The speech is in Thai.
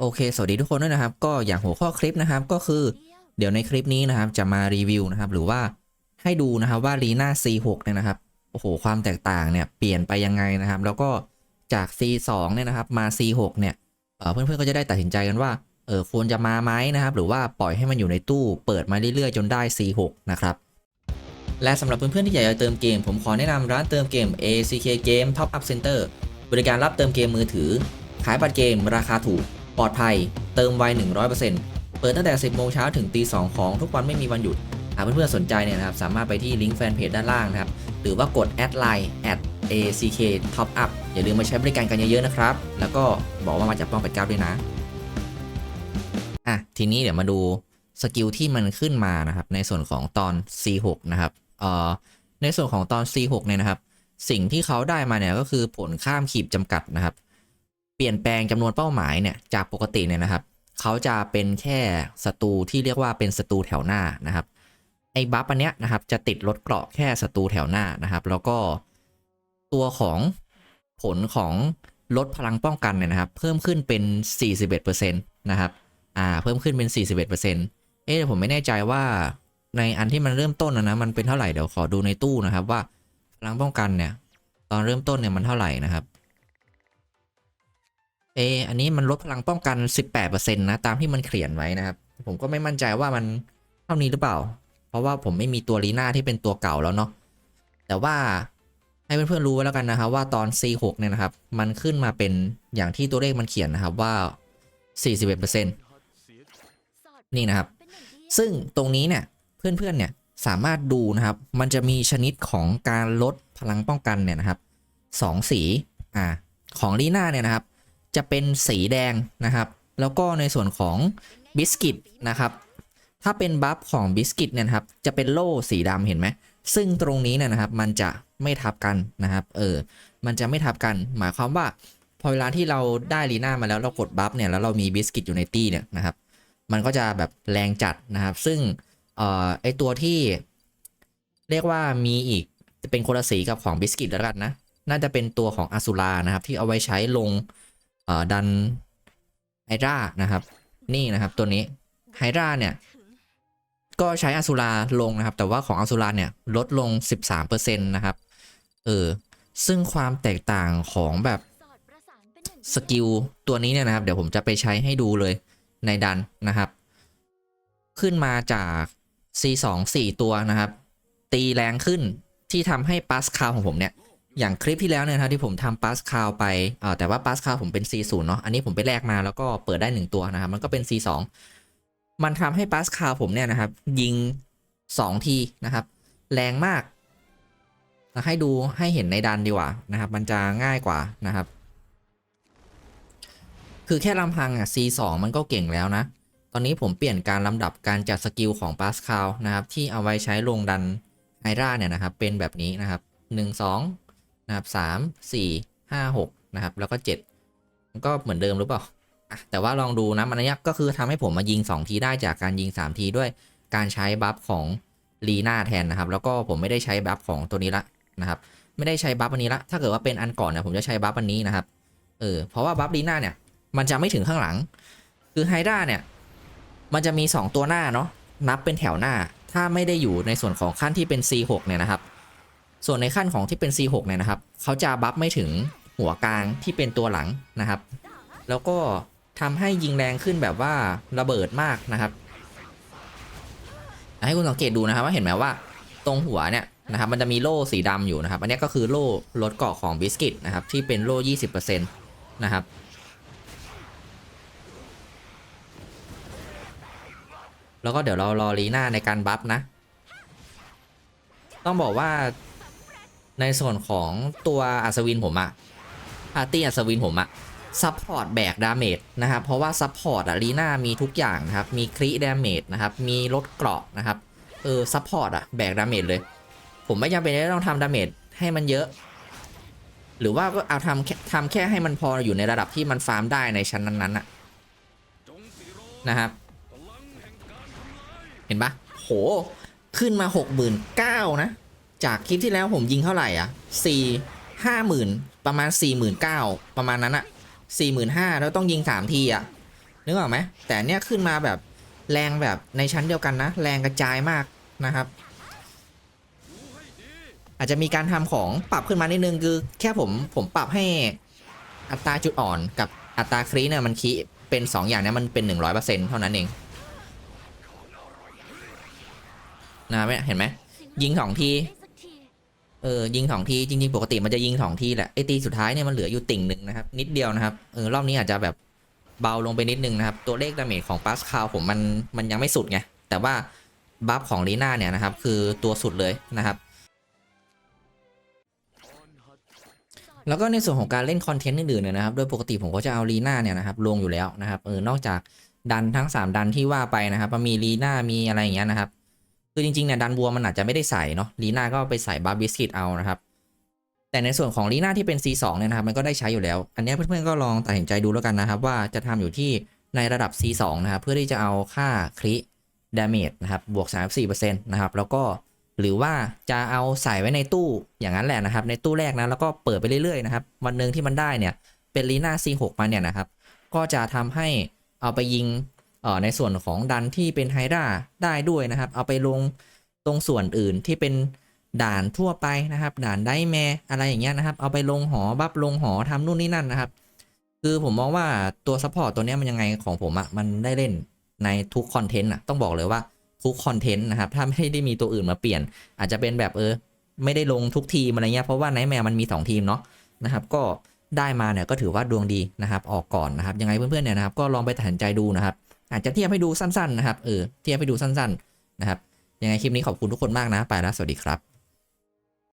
โอเค สวัสดีทุกคนด้วยนะครับ ก็อย่างหัวข้อคลิปนะครับ ก็คือเดี๋ยวในคลิปนี้นะครับ จะมารีวิวนะครับ หรือว่าให้ดูนะครับว่าลีน่า C6 เนี่ยนะครับ โอ้โห ความแตกต่างเนี่ยเปลี่ยนไปยังไงนะครับ แล้วก็จาก C2 เนี่ยนะครับ มา C6 เนี่ยเอ่อเพื่อนๆก็จะได้ตัดสินใจกันว่า เออควรจะมาไหมนะครับ หรือว่าปล่อยให้มันอยู่ในตู้เปิดมาเรื่อยๆ จนได้ C6 นะครับ และสำหรับเพื่อนๆที่อยากจะเติมเกม ผมขอแนะนำร้านเติมเกม ACK Game Top Up Center บริการรับเติมเกมมือถือ ขายบัตรเกมราคาถูก ปลอดภัย เติมไว 100%เปิดตั้งแต่ 10 โมงเช้าถึงตี 2 ของทุกวันไม่มีวันหยุด หากเพื่อนๆสนใจเนี่ยนะครับ สามารถไปที่ลิงก์แฟนเพจด้านล่างนะครับ หรือว่ากดแอดไลน์ at ack top up อย่าลืมมาใช้บริการกันเยอะๆนะครับ แล้วก็บอกว่ามาจากป้องเป็ดเก้าด้วยนะ อะ ทีนี้เดี๋ยวมาดูสกิลที่มันขึ้นมานะครับ ในส่วนของตอน C6 นะครับ เอ่อ ในส่วนของตอน C6 เนี่ยนะครับ สิ่งที่เขาได้มาเนี่ยก็คือผลข้ามขีดจำกัดนะครับ เปลี่ยนแปลงจำนวนเป้าหมายเนี่ยจากปกติเนี่ยนะครับเขาจะเป็นแค่ศัตรูที่เรียกว่าเป็นศัตรูแถวหน้านะครับไอ้บัฟอันเนี้ยนะครับจะติดลดเกราะแค่ศัตรูแถวหน้านะครับ แล้วก็ตัวของผลของลดพลังป้องกันเนี่ยนะครับ เพิ่มขึ้นเป็น 41%นะครับอ่าเพิ่มขึ้นเป็น 41%เอ๊ะผมไม่แน่ใจว่าในอันที่มันเริ่มต้นนะนะมันเป็นเท่าไหร่เดี๋ยวขอดูในตู้นะครับว่าพลังป้องกันเนี่ย ตอนเริ่มต้นเนี่ยมันเท่าไหร่นะครับ เอออันนี้มันลดพลังป้องกัน 18%นะตามที่มันเขียนไว้นะครับ ผมก็ไม่มั่นใจว่ามันเท่านี้หรือเปล่า เพราะว่าผมไม่มีตัวลีน่าที่เป็นตัวเก่าแล้วเนาะ แต่ว่าให้เพื่อนๆรู้ไว้แล้วกันนะครับ ว่าตอน C6 เนี่ยนะครับ มันขึ้นมาเป็นอย่างที่ตัวเลขมันเขียนนะครับว่า 41%นี่นะครับ ซึ่งตรงนี้เนี่ยเพื่อนๆเนี่ยสามารถดูนะครับ มันจะมีชนิดของการลดพลังป้องกันเนี่ยนะครับสองสี อ่า ของลีน่าเนี่ยนะครับ จะเป็นสีแดงนะครับ แล้วก็ในส่วนของบิสกิตนะครับ ถ้าเป็นบัฟของบิสกิตเนี่ยครับ จะเป็นโล่สีดำเห็นไหม ซึ่งตรงนี้เนี่ยนะครับ มันจะไม่ทับกันนะครับ เออ มันจะไม่ทับกัน หมายความว่าพอเวลาที่เราได้ลีน่ามาแล้วเรากดบัฟเนี่ย แล้วเรามีบิสกิตอยู่ในตี้เนี่ยนะครับ มันก็จะแบบแรงจัดนะครับ ซึ่งเอ่อไอตัวที่เรียกว่ามีอีกจะเป็นคนละสีกับของบิสกิตแล้วกันนะ น่าจะเป็นตัวของอ s ูรานะครับ ที่เอาไว้ใช้ลง ดันไฮรานะครับ นี่นะครับตัวนี้ไฮราเนี่ย ก็ใช้อ s ูราลงนะครับ แต่ว่าของอ s ูราเนี่ยลดลง 13%นะครับเออซึ่งความแตกต่างของแบบสกิลตัวนี้เนี่ยนะครับ เดี๋ยวผมจะไปใช้ให้ดูเลยในดันนะครับ ขึ้นมาจาก C2 4 ตัวนะครับ ตีแรงขึ้นที่ทำให้ปัสคาของผมเนี่ย อย่างคลิปที่แล้วเนี่ยนะครับที่ผมทำปัสคาวไปอ่าแต่ว่าปัสคาวผมเป็น C0 เนาะอันนี้ผมไปแลกมาแล้วก็เปิดได้ 1 ตัวนะครับ มันก็เป็น C2 มันทำให้ปัสคาวผมเนี่ยนะครับ ยิง 2 ทีนะครับ แรงมากนะให้ดูให้เห็นในดันดีกว่านะครับ มันจะง่ายกว่านะครับ คือแค่ลำพังอะ C2 มันก็เก่งแล้วนะ ตอนนี้ผมเปลี่ยนการลำดับการจัดสกิลของปัสคาวนะครับ ที่เอาไว้ใช้ลงดันไฮราเนี่ยนะครับ เป็นแบบนี้นะครับ 1 2 นะครับสามสี่ห้าหกนะครับ แล้วก็เจ็ดก็เหมือนเดิมหรือเปล่าอะแต่ว่าลองดูนะมันนี้ก็คือทำให้ผมมายิง 2 ทีได้จากการยิง 3 ทีด้วยการใช้บัฟของลีน่าแทนนะครับ แล้วก็ผมไม่ได้ใช้บัฟของตัวนี้ละนะครับ ไม่ได้ใช้บัฟอันนี้ละ ถ้าเกิดว่าเป็นอันก่อนเนี่ยผมจะใช้บัฟอันนี้นะครับ เออ เพราะว่าบัฟลีน่าเนี่ย มันจะไม่ถึงข้างหลัง คือไฮด้าเนี่ย มันจะมี 2 ตัวหน้าเนาะ นับเป็นแถวหน้า ถ้าไม่ได้อยู่ในส่วนของขั้นที่เป็น C6 เนี่ยนะครับ ส่วนในขั้นของที่เป็น C6 เนี่ยนะครับเขาจะบัฟไม่ถึงหัวกลางที่เป็นตัวหลังนะครับ แล้วก็ทำให้ยิงแรงขึ้นแบบว่าระเบิดมากนะครับ ให้คุณสังเกตดูนะครับว่าเห็นไหมว่าตรงหัวเนี่ยนะครับมันจะมีโล่สีดำอยู่นะครับ อันนี้ก็คือโล่ลดเกาะของบิสกิตนะครับที่เป็นโล่20%นะครับ แล้วก็เดี๋ยวเรารอลีน่าในการบัฟนะ ต้องบอกว่า ในส่วนของตัวอัศวินผมอะปาร์ตี้อัศวินผมอะซัพพอร์ตแบกดาเมจนะครับ เพราะว่าซัพพอร์ตอะลีน่ามีทุกอย่างนะครับ มีครีดาเมจนะครับ มีลดเกราะนะครับ เออซัพพอร์ตอะแบกดาเมจเลย ผมไม่จำเป็นที่ต้องทำดาเมจให้มันเยอะ หรือว่าก็เอาทำแค่ทำแค่ให้มันพออยู่ในระดับที่มันฟาร์มได้ในชั้นนั้นๆอะนะครับ เห็นปะโห ขึ้นมาหกหมื่นเก้านะ จากคลิปที่แล้วผมยิงเท่าไหร่อะสี่ห้าหมื่นประมาณสี่หมื่นเก้าประมาณนั้นอะสี่หมื่นห้าแล้วต้องยิงสามทีอะนึกออกไหมแต่เนี้ยขึ้นมาแบบแรงแบบในชั้นเดียวกันนะ แรงกระจายมากนะครับ อาจจะมีการทำของปรับขึ้นมานิดนึงคือ แค่ผมผมปรับให้อัตราจุดอ่อนกับอัตราครีเนี่ยมันคีเป็น 2 อย่างเนี้มันเป็น 100%เท่านั้นเองนะเนี่ยเห็นไหมยิงสองที เออยิงสองทีจริงๆ ปกติมันจะยิงสองทีแหละไอตีสุดท้ายเนี่ยมันเหลืออยู่ติ่งหนึ่งนะครับ นิดเดียวนะครับเออรอบนี้อาจจะแบบเบาลงไปนิดนึงนะครับ ตัวเลขดาเมจของปาสคาลผมมันมันยังไม่สุดไง แต่ว่าบัฟของลีน่าเนี่ยนะครับ คือตัวสุดเลยนะครับ แล้วก็ในส่วนของการเล่นคอนเทนต์อื่นๆเนี่ยนะครับ โดยปกติผมก็จะเอาลีน่าเนี่ยนะครับลงอยู่แล้วนะครับเออนอกจากดันทั้ง 3 ดันที่ว่าไปนะครับมันมีลีน่ามีอะไรอย่างเงี้ยนะครับ คือจริงๆเนี่ยดันบัวมันอาจจะไม่ได้ใส่เนาะลีน่าก็ไปใส่บาร์บิสกิตเอานะครับ แต่ในส่วนของลีน่าที่เป็น C2 เนี่ยนะครับมันก็ได้ใช้อยู่แล้ว อันนี้เพื่อนๆก็ลองตัดสินใจดูแล้วกันนะครับ ว่าจะทำอยู่ที่ในระดับ C2 นะครับเพื่อที่จะเอาค่าคริดาเมจนะครับบวก 34%นะครับแล้วก็หรือว่าจะเอาใส่ไว้ในตู้อย่างนั้นแหละนะครับ ในตู้แรกนะแล้วก็เปิดไปเรื่อยๆนะครับวันหนึ่งที่มันได้เนี่ยเป็นลีน่า C6 มาเนี่ยนะครับก็จะทำให้เอาไปยิง ในส่วนของดันที่เป็นไฮดราได้ด้วยนะครับ เอาไปลงตรงส่วนอื่นที่เป็นด่านทั่วไปนะครับ ด่านได้แมอะไรอย่างเงี้ยนะครับ เอาไปลงหอบัฟลงหอทำนู่นนี่นั่นนะครับ คือผมมองว่าตัวซัพพอร์ตตัวเนี้ยมันยังไงของผมอะ่ะมันได้เล่นในทุกคอนเทนต์อะต้องบอกเลยว่าทุกคอนเทนต์นะครับ ถ้าไม่ได้มีตัวอื่นมาเปลี่ยน อาจจะเป็นแบบเออ ไม่ได้ลงทุกทีมอะไรเงี้ยเพราะว่าไนแมมันมี 2 ทีมเนาะนะครับ ก็ได้มาเนี่ยก็ถือว่าดวงดีนะครับ ออกก่อนนะครับ ยังไงเพื่อนๆเนี่ยนะครับ ก็ลองไปตัดสินใจดูนะครับ อาจจะเทียบให้ดูสั้นๆนะครับเออเทียบให้ดูสั้นๆนะครับยังไงคลิปนี้ขอบคุณทุกคนมากนะไปแล้วสวัสดีครับ